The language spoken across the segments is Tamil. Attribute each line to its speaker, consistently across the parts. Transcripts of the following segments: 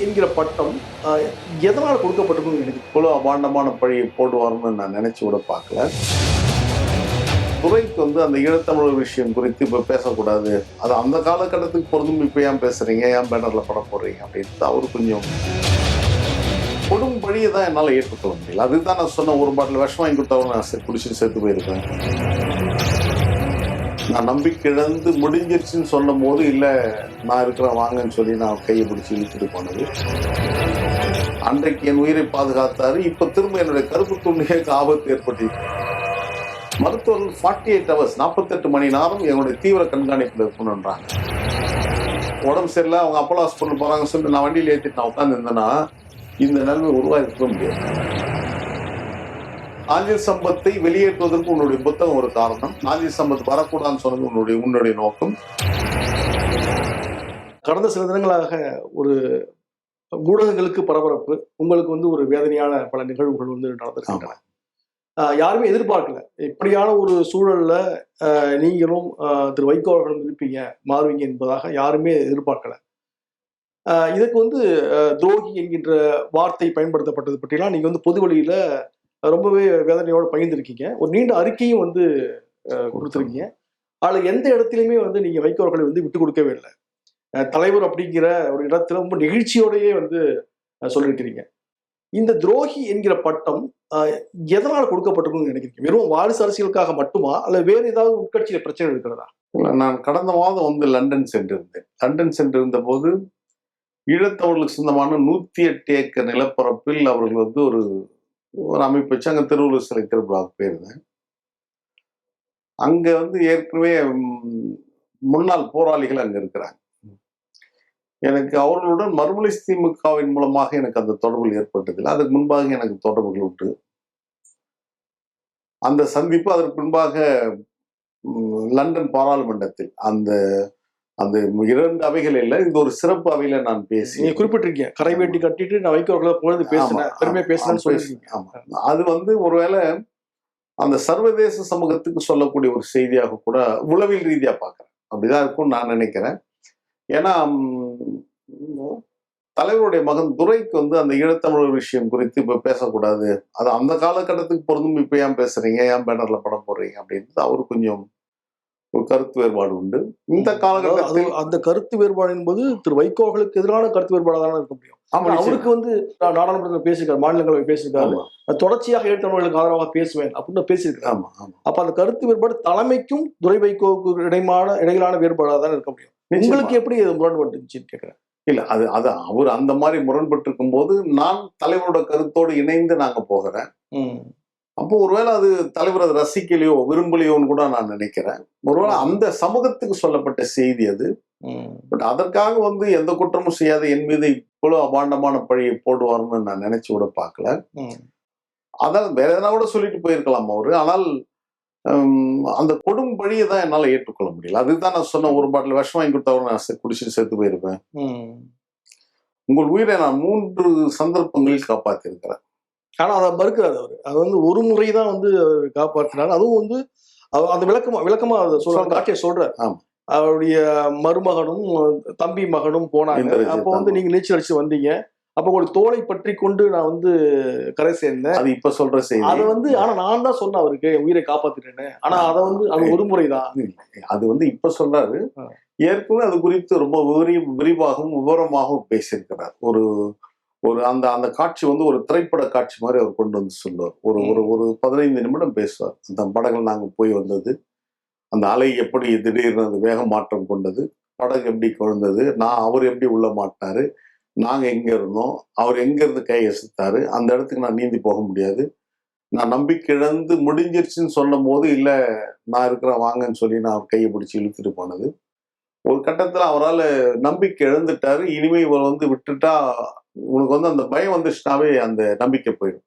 Speaker 1: என்கிற பட்டம் எதனால் கொடுக்கப்பட்டிருக்கும் எனக்கு
Speaker 2: இவ்வளோ அபாண்டமான பழியை போடுவார்னு நான் நினைச்சு கூட பார்க்கல. துறைக்கு வந்து அந்த ஈழத்தமிழர் விஷயம் குறித்து இப்போ பேசக்கூடாது. அது அந்த காலகட்டத்துக்கு பொருந்தும். இப்போ ஏன் பேசுறீங்க? ஏன் பேனரில் படம் போடுறீங்க? அப்படின்ட்டு அவர் கொஞ்சம் கொடும் பழியை தான் என்னால் ஏற்றுக்கொள்ள முடியல. அதுதான் நான் சொன்ன ஒரு பாட்டில் விஷம் வாங்கி கொடுத்தாலும் நான் செ- சேர்த்து போயிருக்கேன் நான் நம்பிக்கை இழந்து முடிஞ்சிருச்சுன்னு சொல்லும் போது இல்லை நான் இருக்கிறேன் வாங்கன்னு சொல்லி நான் கையை பிடிச்சி இழுத்துட்டு போனது. அன்றைக்கு என் உயிரை பாதுகாத்தாரு. இப்ப திரும்ப என்னுடைய கருப்பு துணிகளுக்கு ஆபத்து ஏற்பட்டு மருத்துவர்கள் ஃபார்ட்டி எயிட் ஹவர்ஸ் நாற்பத்தெட்டு மணி நேரம் என்னுடைய தீவிர கண்காணிப்பில் இருக்கணுன்றாங்க உடம்பு சரியில்லை அவங்க அப்போலோ ஹாஸ்பிட்டல் போகிறாங்கன்னு சொல்லிட்டு நான் வண்டியில் ஏற்றிட்டு நான் உட்காந்துருந்தேன்னா இந்த நிலைமை உருவாயிருக்க முடியாது. நாஞ்சில் சம்பத்தை வெளியேற்றுவதற்கு உன்னுடைய புத்தகம் ஒரு காரணம். நாஞ்சில் சம்பத் வரக்கூடாதுன்னு சொன்னது உன்னுடைய உன்னுடைய நோக்கம்.
Speaker 1: கடந்த சில தினங்களாக ஒரு ஊடகங்களுக்கு பரபரப்பு உங்களுக்கு வந்து ஒரு வேதனையான பல நிகழ்வுகள் வந்து நடந்திருக்கின்றன. யாருமே எதிர்பார்க்கல. இப்படியான ஒரு சூழல்ல நீங்களும் திரு வைகோ அவர்களும் இருப்பீங்க மாறுவீங்க என்பதாக யாருமே எதிர்பார்க்கல. ஆஹ் இதுக்கு வந்து துரோகி என்கின்ற வார்த்தை பயன்படுத்தப்பட்டது பற்றிலாம் நீங்க வந்து பொது வழியில ரொம்பவே வேதனையோடு பகிர்ந்திருக்கீங்க. ஒரு நீண்ட அறிக்கையும் வந்து கொடுத்துருக்கீங்க. அதில் எந்த இடத்துலையுமே வந்து நீங்க வைகோ அவர்களை வந்து விட்டு கொடுக்கவே இல்லை. தலைவர் அப்படிங்கிற ஒரு இடத்துல ரொம்ப நெகிழ்ச்சியோடையே வந்து அஹ் சொல்லியிருக்கிறீங்க இந்த துரோகி என்கிற பட்டம் எதனால் கொடுக்கப்பட்டிருக்குன்னு நினைக்கிறீங்க? வெறும் வாரிசு அரசியலுக்காக மட்டுமா? அல்ல வேறு ஏதாவது உட்கட்சியில் பிரச்சனை இருக்கிறதா?
Speaker 2: நான் கடந்த மாதம் வந்து லண்டன் சென்றிருந்தேன். லண்டன் சென்றிருந்த போது ஈழத்தவர்களுக்கு சொந்தமான நூத்தி எட்டு ஏக்கர் நிலப்பரப்பில் அவர்கள் வந்து ஒரு ஒரு அமைப்பு வச்சு அங்கே திருவள்ளுவர் சிலை திருவிழாவுக்கு போயிருந்தேன் அங்க வந்து ஏற்கனவே முன்னாள் போராளிகள் அங்க இருக்கிறாங்க. எனக்கு அவர்களுடன் மறுமலை திமுகவின் மூலமாக எனக்கு அந்த தொடர்புகள் ஏற்பட்டதில்லை. அதுக்கு முன்பாக எனக்கு தொடர்புகள் உண்டு. அந்த சந்திப்பு அதற்கு முன்பாக லண்டன் பாராளுமன்றத்தில் அந்த அந்த இரண்டு அவைகள் இல்லை இது ஒரு சிறப்பு அவையில நான் பேசி
Speaker 1: நீங்க குறிப்பிட்டிருக்கீங்க. கரை வேட்டி கட்டிட்டு நான் வைகோ அவர்களை பொழுது பேசினேன் பெருமையா பேசினேன்னு
Speaker 2: ஆமா,
Speaker 1: சொல்லியிருக்கீங்க
Speaker 2: ஆமா. அது வந்து ஒருவேளை அந்த சர்வதேச சமூகத்துக்கு சொல்லக்கூடிய ஒரு செய்தியாக கூட உளவியல் ரீதியா பார்க்கறேன் அப்படிதான் இருக்கும்னு நான் நினைக்கிறேன். ஏன்னா தலைவருடைய மகன் துரைக்கு வந்து அந்த ஈழத்தமிழர் விஷயம் குறித்து இப்ப பேசக்கூடாது. அது அந்த காலகட்டத்துக்கு பொருந்தும். இப்ப ஏன் பேசுறீங்க? ஏன் பேனர்ல படம் போடுறீங்க? அப்படின்ட்டு அவரு கொஞ்சம் ஒரு கருத்து வேறுபாடு உண்டு. இந்த காலகட்டத்தில்
Speaker 1: அந்த கருத்து வேறுபாடு என்பது திரு வைகோ அவர்களுக்கு எதிரான கருத்து வேறுபாடாக தானே இருக்க முடியும். அவருக்கு வந்து நான் நாடாளுமன்றத்தில் பேசியிருக்காரு மாநிலங்களவை பேசியிருக்காரு. நான் தொடர்ச்சியாக எழுத்தவர்களுக்கு ஆதரவாக பேசுவேன் அப்படின்னு பேசியிருக்காரு.
Speaker 2: ஆமா, ஆமா.
Speaker 1: அப்ப அந்த கருத்து வேறுபாடு தலைமைக்கும் துரை வைகோவுக்கு இடைமான இடையிலான வேறுபாடாக தான் இருக்க முடியும். உங்களுக்கு எப்படி இது முரண்பட்டுச்சுன்னு கேட்கிறேன்
Speaker 2: இல்ல அது அது அவர் அந்த மாதிரி முரண்பட்டு இருக்கும்போது நான் தலைவரோட கருத்தோடு இணைந்து நாங்க போகிறேன். அப்போ ஒருவேளை அது தலைவர் அதை ரசிக்கலையோ விரும்பலையோன்னு கூட நான் நினைக்கிறேன். ஒருவேளை அந்த சமூகத்துக்கு சொல்லப்பட்ட செய்தி அது. பட் அதற்காக வந்து எந்த குற்றமும் செய்யாத என் மீது இவ்வளவு அபாண்டமான பழியை போடுவார்னு நான் நினைச்சு கூட பார்க்கல. அதான் வேற எதனா கூட சொல்லிட்டு போயிருக்கலாம் அவரு. ஆனால் அந்த கொடும் பழியை தான் என்னால ஏற்றுக்கொள்ள முடியல. அதுதான் நான் சொன்ன ஒரு பாட்டில் விஷம் வாங்கி கொடுத்தவரை நான் குடிச்சிட்டு செத்து போயிருப்பேன். உங்கள் உயிரை நான் மூன்று சந்தர்ப்பங்களில் காப்பாத்திருக்கிறேன்
Speaker 1: ஆனா அதை மறுக்கிறாரு அவரு. அது வந்து ஒரு முறை தான் வந்து அவர் காப்பாற்றினார். அதுவும் வந்து அந்த விளக்கமா விளக்கமா அதை சொல்ற. காட்சியை சொல்றாரு. அவருடைய மருமகனும் தம்பி மகனும் போனாங்க. அப்போ வந்து. நீங்க நீச்சல் அடிச்சு வந்தீங்க. அப்போ உங்களுக்கு தோலை பற்றி கொண்டு நான் வந்து கரை சேர்ந்தேன்.
Speaker 2: அது இப்ப சொல்ற செய்தி.
Speaker 1: அதை வந்து ஆனா நான் தான் சொன்னேன் அவருக்கு உயிரை காப்பாத்திட்டேன்னு. ஆனா அதை வந்து அது ஒரு முறை தான்.
Speaker 2: அது வந்து இப்ப சொல்றாரு. ஏற்கனவே அது குறித்து ரொம்ப விரி விரிவாகவும் விவரமாகவும் பேசியிருக்கிறார். ஒரு ஒரு அந்த அந்த காட்சி வந்து ஒரு திரைப்பட காட்சி மாதிரி அவர் கொண்டு வந்து சொல்லுவார். ஒரு ஒரு ஒரு பதினைந்து நிமிடம் பேசுவார். அந்த படகுல நாங்க போய் வந்தது அந்த அலை எப்படி திடீர்னு அந்த வேக மாற்றம் கொண்டது படகு எப்படி கொழுந்தது நான் அவர் எப்படி உள்ள மாட்டினாரு நாங்க எங்க இருந்தோம் அவர் எங்க இருந்து கை அசைத்தாரு அந்த இடத்துக்கு நான் நீந்தி போக முடியாது. நான் நம்பிக்கை இழந்து முடிஞ்சிருச்சுன்னு சொல்லும் போது இல்ல நான் இருக்கிறேன் வாங்கன்னு சொல்லி நான் அவர் கையை பிடிச்சி இழுத்துட்டு போனது. ஒரு கட்டத்துல அவரால் நம்பிக்கை இழந்துட்டாரு இனிமே இவர் வந்து விட்டுட்டா உனக்கு வந்து அந்த பயம் வந்துச்சுனாவே அந்த நம்பிக்கை போயிடும்.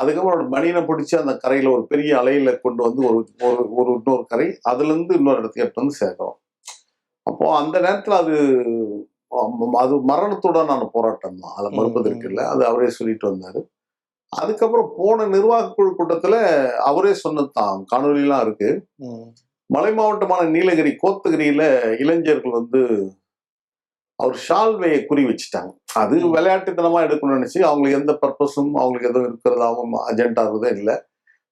Speaker 2: அதுக்கப்புறம் பனியனை பிடிச்சி அந்த கரையில ஒரு பெரிய அலையில கொண்டு வந்து ஒரு ஒரு ஒரு இன்னொரு கரை அதுல இருந்து இன்னொரு இடத்துக்கு எடுத்து வந்து சேர்க்கிறோம் அப்போ அந்த நேரத்துல அது அது மரணத்துடனான போராட்டம் தான். அதை மறுப்பதற்கு இல்லை அது அவரே சொல்லிட்டு வந்தாரு. அதுக்கப்புறம் போன நிர்வாக குழு கூட்டத்துல அவரே சொன்னதுதான் காணொலியெல்லாம் இருக்கு. மலை மாவட்டமான நீலகிரி கோத்தகிரியில இளைஞர்கள் வந்து அவர் ஷால்வையை குறி வச்சுட்டாங்க. அது
Speaker 1: ம்.
Speaker 2: விளையாட்டுத்தனமா எடுக்கணும்னு நினைச்சு அவங்களுக்கு எந்த பர்பஸும் அவங்களுக்கு எதுவும் இருக்கிறதாவும் அஜெண்டா இருக்கிறதும் இல்லை.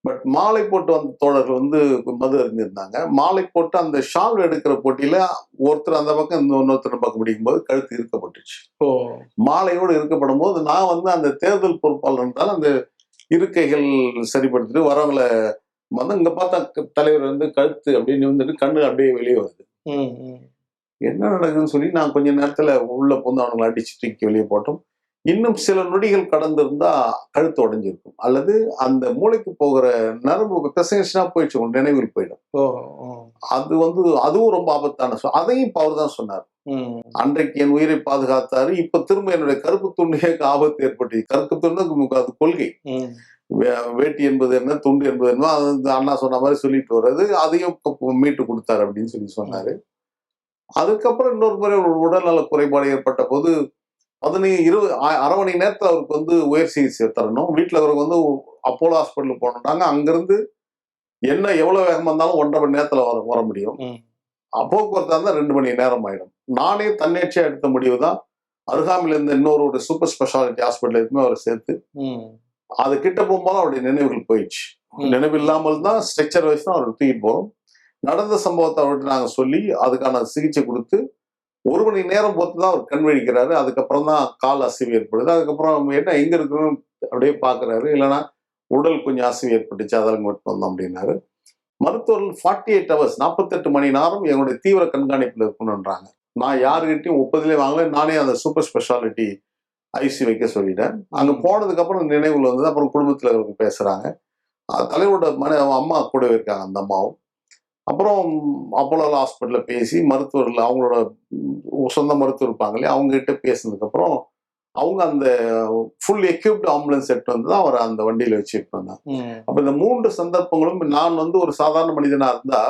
Speaker 2: பட் மாலை போட்டு வந்த தோழர்கள் வந்து மது அறிஞ்சிருந்தாங்க மாலை போட்டு அந்த ஷால் எடுக்கிற போட்டியில ஒருத்தர் அந்த பக்கம் இந்த இன்னொருத்தர் பக்கம் பிடிக்கும்போது கழுத்து இருக்கப்பட்டுச்சு
Speaker 1: ஓ.
Speaker 2: மாலையோடு இருக்கப்படும் போது நான் வந்து அந்த தேர்தல் பொறுப்பாளர் இருந்தால் அந்த இருக்கைகள் சரிப்படுத்திட்டு வரவங்களை வந்து இங்க பார்த்தா தலைவர் வந்து கழுத்து அப்படின்னு வந்துட்டு கண்ணு அப்படியே வெளியே வருது. என்ன நடக்குதுன்னு சொல்லி நான் கொஞ்ச நேரத்துல உள்ள புந்து அவங்களை அடிச்சு தூக்கி வெளியே போட்டோம். இன்னும் சில நொடிகள் கடந்திருந்தா கழுத்து உடைஞ்சிருக்கும். அல்லது அந்த மூளைக்கு போகிற நரம்பு பிசைச்சுனா போயிடுச்சு நினைவில் போயிடும். அது வந்து அதுவும் ரொம்ப ஆபத்தான அதையும் அவர் தான் சொன்னார். அன்றைக்கு என் உயிரை பாதுகாத்தாரு. இப்ப திரும்ப என்னுடைய கருப்பு துண்டியே ஆபத்து ஏற்பட்டு கருப்பு துண்டு அது கொள்கை. வேட்டி என்பது என்ன துண்டு என்பது என்ன அது அண்ணா சொன்ன மாதிரி சொல்லிட்டு வர்றது அதையும் மீட்டு கொடுத்தாரு அப்படின்னு சொல்லி சொன்னாரு. அதுக்கப்புறம் இன்னொரு முறை ஒரு உடல்நல குறைபாடு ஏற்பட்ட போது பதினைந்து இருபது அ- அரை மணி நேரத்துல அவருக்கு வந்து உயர் சிகிச்சை தரணும். வீட்டுல அவருக்கு வந்து அப்போலோ ஹாஸ்பிட்டல் போனோம்னாங்க அங்கிருந்து என்ன எவ்வளவு வேகமா இருந்தாலும் ஒன்றரை மணி நேரத்துல வர வர முடியும்.
Speaker 1: ம்.
Speaker 2: போக்குவரத்தா இருந்தா ரெண்டு மணி நேரம் ஆயிடும். நானே தன்னேற்றியா எடுத்த முடிவு தான். அருகாமையில் இருந்த இன்னொரு ஒரு சூப்பர் ஸ்பெஷாலிட்டி ஹாஸ்பிட்டல் எதுவுமே அவரை சேர்த்து. அது கிட்ட போகும்போது அவருடைய நினைவுகள் போயிடுச்சு. நினைவு இல்லாமல் தான் ஸ்ட்ரக்சர் வச்சு தான் அவர் தூக்கிட்டு போறோம். நடந்த சம்பவத்தை அவர்கிட்ட நாங்க சொல்லி அதுக்கான சிகிச்சை கொடுத்து ஒரு மணி நேரம் பொறுத்து தான் அவர் கண் விழிக்கிறாரு. அதுக்கப்புறம் தான் கால் அசைவு ஏற்படுது. அதுக்கப்புறம் என்ன எங்க இருக்குன்னு அப்படியே பாக்குறாரு இல்லைன்னா உடல் கொஞ்சம் அசைவு ஏற்பட்டுச்சு. அதெல்லாம் மட்டும் வந்தோம் அப்படின்னாரு. மருத்துவர்கள் ஃபார்ட்டி எயிட் ஹவர்ஸ் நாற்பத்தெட்டு மணி நேரம் எங்களுடைய தீவிர கண்காணிப்பில் இருக்கணுன்றாங்க நான் யாருக்கிட்டையும் ஒப்பதிலே வாங்கல. நானே அந்த சூப்பர் ஸ்பெஷாலிட்டி ஐசி வைக்க சொல்லிட்டேன். அங்க போனதுக்கு அப்புறம் நினைவுல வந்து அப்புறம் குடும்பத்துல அஹ் தலைவரோட மன அம்மா கூடவே இருக்காங்க அந்த அம்மாவும். அப்புறம் அப்போலோ ஹாஸ்பிட்டல்ல பேசி மருத்துவர்கள் அவங்களோட சொந்த மருத்துவர் இருப்பாங்க இல்லையா அவங்க கிட்ட பேசினதுக்கு அப்புறம் அவங்க அந்த ஃபுல் எக்யூப்டு ஆம்புலன்ஸ் எடுத்து வந்து தான் அவரை அந்த வண்டியில வச்சுட்டு வந்தாங்க. அப்ப இந்த மூன்று சந்தர்ப்பங்களும் நான் வந்து ஒரு சாதாரண மனிதனா இருந்தா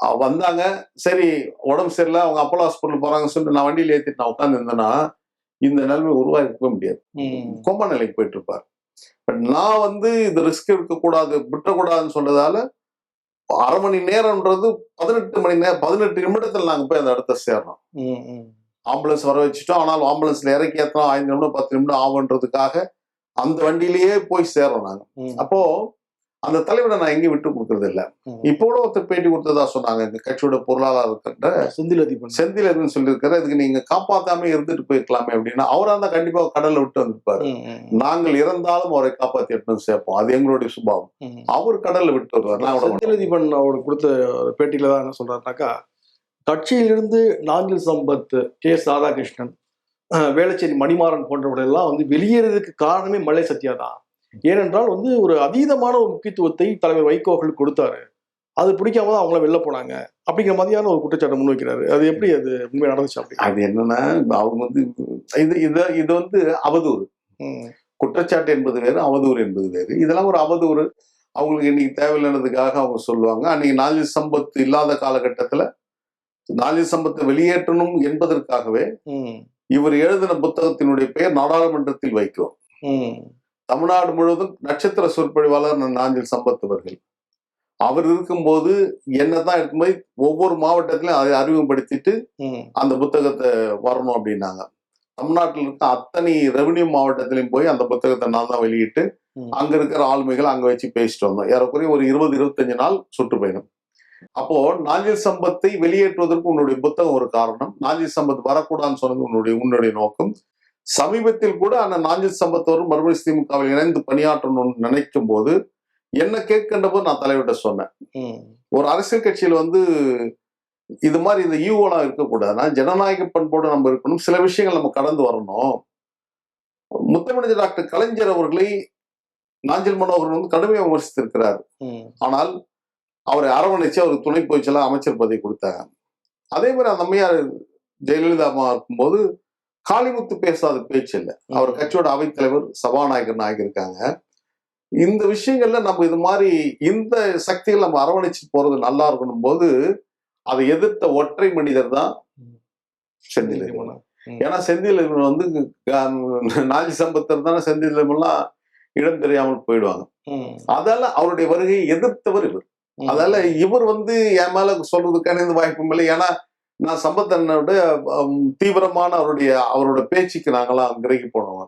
Speaker 2: அஹ் வந்தாங்க சரி உடம்பு சரியில்லை அவங்க அப்போலோ ஹாஸ்பிட்டல் போறாங்கன்னு சொல்லிட்டு நான் வண்டியில ஏத்திட்டு நான் உட்கார்ந்து இருந்தேன்னா இந்த நிலைமை உருவாக்கவே முடியாது. கோமா நிலைக்கு போயிட்டு இருப்பார் பட் நான் வந்து இது ரிஸ்க் எடுக்கக்கூடாது விட்டுறக்கூடாதுன்னு சொன்னதால அரை மணி நேரம்ன்றது பதினெட்டு மணி நேரம் பதினெட்டு நிமிடத்துல நாங்க போய் அந்த இடத்த சேர்றோம். ஆம்புலன்ஸ் வர வச்சுட்டோம். ஆனால் ஆம்புலன்ஸ்ல இறக்கி ஏத்தலாம் ஐந்து நிமிடம் பத்து நிமிடம் ஆகுன்றதுக்காக அந்த வண்டியிலேயே போய் சேர்றோம் நாங்க. அப்போ அந்த தலைவரை நான் எங்கேயும் விட்டு கொடுக்கறது இல்ல. இப்போ ஒருத்தர் பேட்டி கொடுத்ததா சொன்னாங்க எங்க கட்சியோட பொருளாளர் கிட்ட
Speaker 1: செந்தில் அதிபன்
Speaker 2: செந்திலர்னு சொல்லியிருக்காரு இதுக்கு நீங்க காப்பாத்தாம இருந்துட்டு போயிருக்கலாமே அப்படின்னா அவரா இருந்தா கண்டிப்பா கடல்ல விட்டு வந்திருப்பாரு. நாங்கள் இறந்தாலும் அவரை காப்பாத்தி எடுத்து சேர்ப்போம் அது எங்களுடைய சுபாவம். அவர் கடல்ல விட்டு வருவார் மாட்டேன்.
Speaker 1: செந்திலதிபன் அவர் கொடுத்த பேட்டியில தான் என்ன சொல்றாருனாக்கா கட்சியிலிருந்து நாஞ்சில் சம்பத் கே எஸ் ராதாகிருஷ்ணன் வேளச்சேரி மணிமாறன் போன்றவர்கள் எல்லாம் வந்து வெளியேறதுக்கு காரணமே மலை சத்யா தான் ஏனென்றால் வந்து ஒரு அதீதமான ஒரு முக்கியத்துவத்தை தலைவர் வைகோகள் கொடுத்தாரு. அது பிடிக்காம தான் அவங்கள வெளில போனாங்க. அப்படிங்கிற மாதிரியான ஒரு குற்றச்சாட்டை முன்வைக்கிறாரு. அது எப்படி அது உண்மை நடந்துச்சு அப்படி?
Speaker 2: அது என்னன்னா அவங்க வந்து இது இது இது வந்து அவதூறு. குற்றச்சாட்டு என்பது வேறு அவதூறு என்பது வேறு. இதெல்லாம் ஒரு அவதூறு. அவங்களுக்கு இன்னைக்கு தேவையில்லைன்றதுக்காக அவங்க சொல்லுவாங்க. அன்னைக்கு நாலு சம்பத்து இல்லாத காலகட்டத்துல நாலு சம்பத்தை வெளியேற்றணும் என்பதற்காகவே. இவர் எழுதின புத்தகத்தினுடைய பெயர் நாடாளுமன்றத்தில் வைக்கும். தமிழ்நாடு முழுவதும் நட்சத்திர சொற்பொழிவாளர் நாஞ்சில் சம்பத் அவர்கள். அவர் இருக்கும்போது என்னதான் இருக்கும்போது ஒவ்வொரு மாவட்டத்திலும் அதை அறிமுகப்படுத்திட்டு. அந்த புத்தகத்தை வரணும் அப்படின்னாங்க. தமிழ்நாட்டில் இருக்க அத்தனை ரெவன்யூ மாவட்டத்திலையும் போய் அந்த புத்தகத்தை நான் தான் வெளியிட்டு. அங்க இருக்கிற ஆளுமைகள் அங்க வச்சு பேசிட்டு வந்தோம். ஏறக்குறைய ஒரு இருபது இருபத்தஞ்சு நாள் சுற்றுப்பயணம் அப்போ நாஞ்சில் சம்பத்தை வெளியேற்றுவதற்கு உன்னுடைய புத்தகம் ஒரு காரணம். நாஞ்சில் சம்பத் வரக்கூடாதுன்னு சொன்னது உன்னுடைய உன்னுடைய நோக்கம். சமீபத்தில் கூட அந்த நாஞ்சில் சம்பத் வரும் மறுபடியும் திமுகவில் இணைந்து பணியாற்றணும்னு நினைக்கும் போது என்ன கேட்கின்ற போது நான் தலைவர்கிட்ட சொன்னேன். ஒரு அரசியல் கட்சியில் வந்து இது மாதிரி இந்த ஈவோலாம் இருக்கக்கூடாதுன்னா ஜனநாயக பண்போடு நம்ம இருக்கணும். சில விஷயங்கள் நம்ம கடந்து வரணும். முத்தமிழ் டாக்டர் கலைஞர் அவர்களை நாஞ்சில் மனோகர் வந்து கடுமையாக விமர்சித்திருக்கிறார். ஆனால் அவரை அரவணைச்சு அவருக்கு துணை போய்ச்செல்லாம் அமைச்சர் பதவி கொடுத்தாங்க அதே மாதிரி அந்த அம்மையார் ஜெயலலிதா அம்மா இருக்கும்போது காளிமுத்து பேசாத பேச்சு இல்லை. அவர் கட்சியோட அவைத்தலைவர் சபாநாயகர் ஆகியிருக்காங்க. இந்த விஷயங்கள்ல நம்ம இது மாதிரி இந்த சக்திகள் நம்ம அரவணைச்சு போறது நல்லா இருக்கணும் போது அதை எதிர்த்த ஒற்றை மனிதர் தான் செந்தில். ஏன்னா செந்தில் வந்து நாஜி சம்பத்தர் தானே செந்தில் இறைவன்லாம் இடம் தெரியாமல் போயிடுவாங்க. அதால அவருடைய வருகையை எதிர்த்தவர் இவர். அதால இவர் வந்து என் மேல சொல்றதுக்கான இந்த வாய்ப்பும் இல்லை. ஏன்னா நான் சம்பத் ஹம், தீவிரமான அவருடைய அவரோட பேச்சுக்கு நாங்களாம் கிரகி போனோம்.